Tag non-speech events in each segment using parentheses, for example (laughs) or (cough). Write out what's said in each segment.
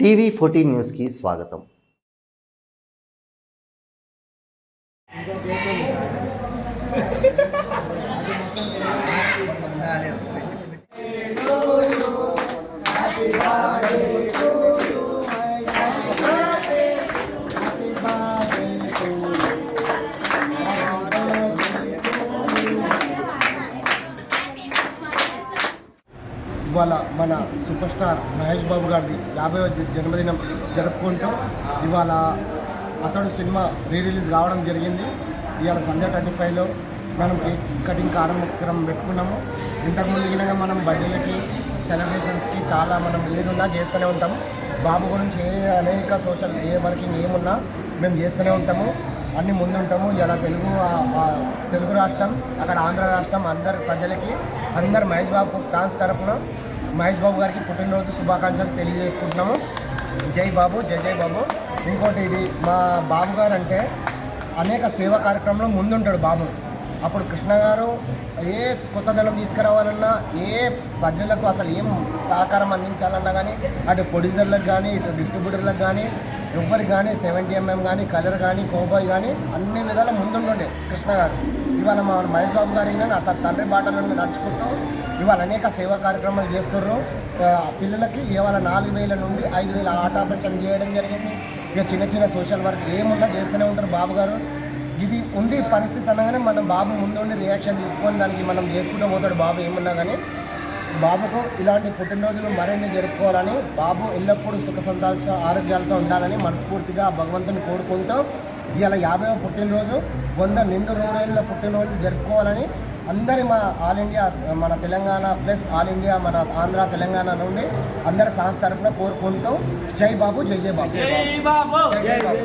TV fourteen న్యూస్కి స్వాగతం (laughs) ఇవాళ మన సూపర్ స్టార్ మహేష్ బాబు గారిది యాభై జన్మదినం జరుపుకుంటూ ఇవాళ అతడు సినిమా రీ రిలీజ్ కావడం జరిగింది. ఇవాళ సంధ్య థర్టీ ఫైవ్లో మనం కేక్ కటింగ్ కార్యక్రమం పెట్టుకున్నాము. ఇంతకుముందు గినగా మనం బర్త్డేలకి సెలబ్రేషన్స్కి చాలా మనం ఏదున్నా చేస్తూనే ఉంటాము. బాబు గురించి ఏ అనేక సోషల్ ఏ వర్కింగ్ ఏమున్నా మేము చేస్తూనే ఉంటాము. అన్ని ముందుంటాము. ఇలా తెలుగు తెలుగు రాష్ట్రం అక్కడ ఆంధ్ర రాష్ట్రం అందరి ప్రజలకి అందరు మహేష్ బాబు ఫ్రాన్స్ తరఫున మహేష్ బాబు గారికి పుట్టినరోజు శుభాకాంక్షలు తెలియజేసుకుంటున్నాము. జై బాబు జై జై బాబు. ఇంకోటి ఇది మా బాబు గారు అంటే అనేక సేవా కార్యక్రమంలో ముందుంటాడు బాబు. అప్పుడు కృష్ణ గారు ఏ కొత్తదనం తీసుకురావాలన్నా ఏ ప్రజలకు అసలు ఏం సహకారం అందించాలన్నా కానీ అటు ప్రొడ్యూసర్లకు కానీ ఇటు డిస్ట్రిబ్యూటర్లకు కానీ ఎవ్వరికి కానీ సెవెంటీ ఎంఎం కానీ కలర్ కానీ కోబాయ్ కానీ అన్ని విధాల ముందుండే కృష్ణ గారు. ఇవాళ మా మహేష్ బాబు గారి కానీ తండ్రి బాటలను నడుచుకుంటూ ఇవాళ అనేక సేవా కార్యక్రమాలు చేస్తున్నారు పిల్లలకి ఇవాళ నాలుగు వేల నుండి ఐదు వేల ఆట ఆపరేషన్ చేయడం జరిగింది. ఇక చిన్న చిన్న సోషల్ వర్క్ ఏమున్నా చేస్తూనే ఉంటారు బాబు గారు. ఇది ఉంది పరిస్థితి అనగానే మనం బాబు ముందుండి రియాక్షన్ తీసుకొని దానికి మనం చేసుకుంటూ పోతాడు బాబు ఏమున్నా కానీ. బాబుకు ఇలాంటి పుట్టినరోజులు మరిన్ని జరుపుకోవాలని బాబు ఎల్లప్పుడూ సుఖ సంతోష ఆరోగ్యాలతో ఉండాలని మనస్ఫూర్తిగా భగవంతుని కోరుకుంటూ ఇవాళ యాభైవ పుట్టినరోజు వంద నిండు నూరేళ్ళ పుట్టినరోజు జరుపుకోవాలని అందరి మా ఆల్ ఇండియా మన తెలంగాణ ప్లస్ ఆల్ ఇండియా మన ఆంధ్ర తెలంగాణ నుండి అందరి ఫ్యాన్స్ తరపున కోరుకుంటూ జై బాబు జై జై బాబు. జై జై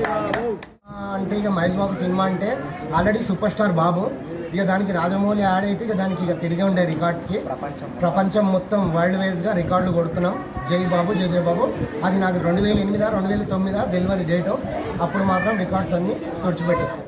బాబు. ఆ, అంటే ఇక మహేష్ బాబు సినిమా అంటే ఆల్రెడీ సూపర్ స్టార్ బాబు. ఇక దానికి రాజమౌళి యాడ్ అయితే ఇక దానికి ఇక తిరిగి ఉండే రికార్డ్స్కి ప్రపంచం. మొత్తం వరల్డ్ వైజ్గా రికార్డులు కొడుతున్నాం. జై బాబు జై జై బాబు. అది నాకు రెండు వేల ఎనిమిదా రెండు వేల తొమ్మిదా తెలియదు డేటు అప్పుడు మాత్రం రికార్డ్స్ అన్నీ తుడిచిపెట్టేస్తాం.